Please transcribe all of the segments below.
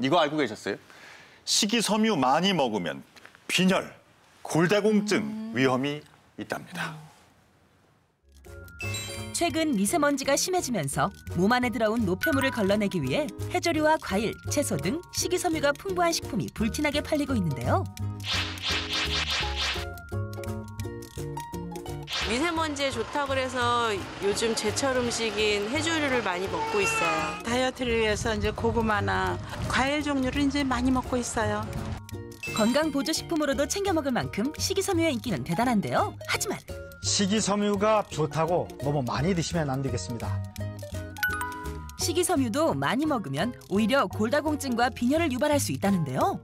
이거 알고 계셨어요? 식이섬유 많이 먹으면 빈혈, 골다공증 위험이 있답니다. 최근 미세먼지가 심해지면서 몸 안에 들어온 노폐물을 걸러내기 위해 해조류와 과일, 채소 등 식이섬유가 풍부한 식품이 불티나게 팔리고 있는데요. 미세먼지에 좋다 그래서 요즘 제철 음식인 해조류를 많이 먹고 있어요. 다이어트를 위해서 이제 고구마나 과일 종류를 이제 많이 먹고 있어요. 건강 보조 식품으로도 챙겨 먹을 만큼 식이섬유의 인기는 대단한데요. 하지만 식이섬유가 좋다고 너무 많이 드시면 안 되겠습니다. 식이섬유도 많이 먹으면 오히려 골다공증과 빈혈을 유발할 수 있다는데요.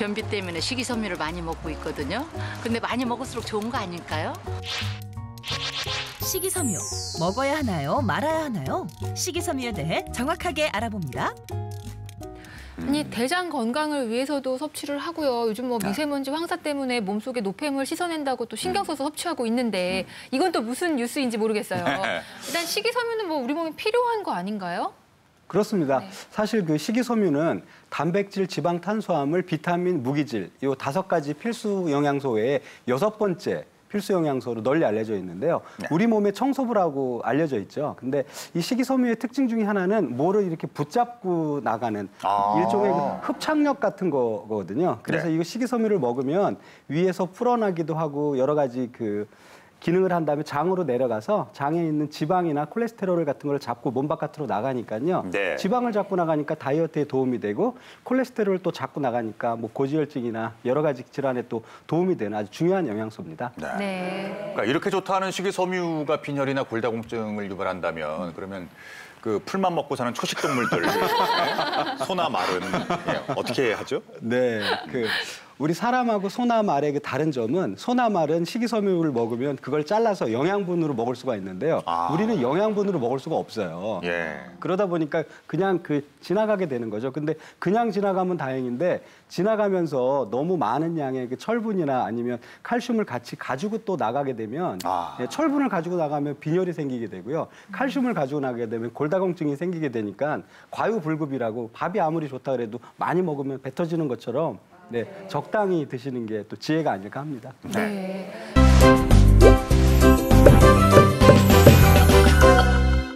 변비 때문에 식이섬유를 많이 먹고 있거든요. 근데 많이 먹을수록 좋은 거 아닐까요? 식이섬유 먹어야 하나요? 말아야 하나요? 식이섬유에 대해 정확하게 알아봅니다. 아니 대장 건강을 위해서도 섭취를 하고요. 요즘 뭐 미세먼지 황사 때문에 몸속에 노폐물 씻어낸다고 또 신경 써서 섭취하고 있는데 이건 또 무슨 뉴스인지 모르겠어요. 일단 식이섬유는 뭐 우리 몸에 필요한 거 아닌가요? 그렇습니다. 네. 사실 그 식이섬유는 단백질, 지방, 탄수화물, 비타민, 무기질 이 다섯 가지 필수 영양소 외에 여섯 번째 필수 영양소로 널리 알려져 있는데요. 네. 우리 몸의 청소부라고 알려져 있죠. 근데 이 식이섬유의 특징 중에 하나는 뭐를 이렇게 붙잡고 나가는 아. 일종의 그 흡착력 같은 거거든요. 그래서 네. 이 식이섬유를 먹으면 위에서 풀어나기도 하고 여러 가지 그 기능을 한 다음에 장으로 내려가서 장에 있는 지방이나 콜레스테롤 같은 걸 잡고 몸 바깥으로 나가니까요. 네. 지방을 잡고 나가니까 다이어트에 도움이 되고 콜레스테롤을 또 잡고 나가니까 뭐 고지혈증이나 여러 가지 질환에 또 도움이 되는 아주 중요한 영양소입니다. 네. 네. 그러니까 이렇게 좋다는 식이섬유가 빈혈이나 골다공증을 유발한다면 그러면 그 풀만 먹고 사는 초식 동물들 네? 소나 말은 예, 어떻게 하죠? 네, 그 우리 사람하고 소나 말의 그 다른 점은 소나 말은 식이섬유를 먹으면 그걸 잘라서 영양분으로 먹을 수가 있는데요. 아. 우리는 영양분으로 먹을 수가 없어요. 예. 그러다 보니까 그냥 그 지나가게 되는 거죠. 근데 그냥 지나가면 다행인데 지나가면서 너무 많은 양의 그 철분이나 아니면 칼슘을 같이 가지고 또 나가게 되면 아. 예, 철분을 가지고 나가면 빈혈이 생기게 되고요. 칼슘을 가지고 나가게 되면 골다공증이 생기게 되니까 과유불급이라고 밥이 아무리 좋다 그래도 많이 먹으면 뱉어지는 것처럼 네, 적당히 드시는 게 또 지혜가 아닐까 합니다. 네.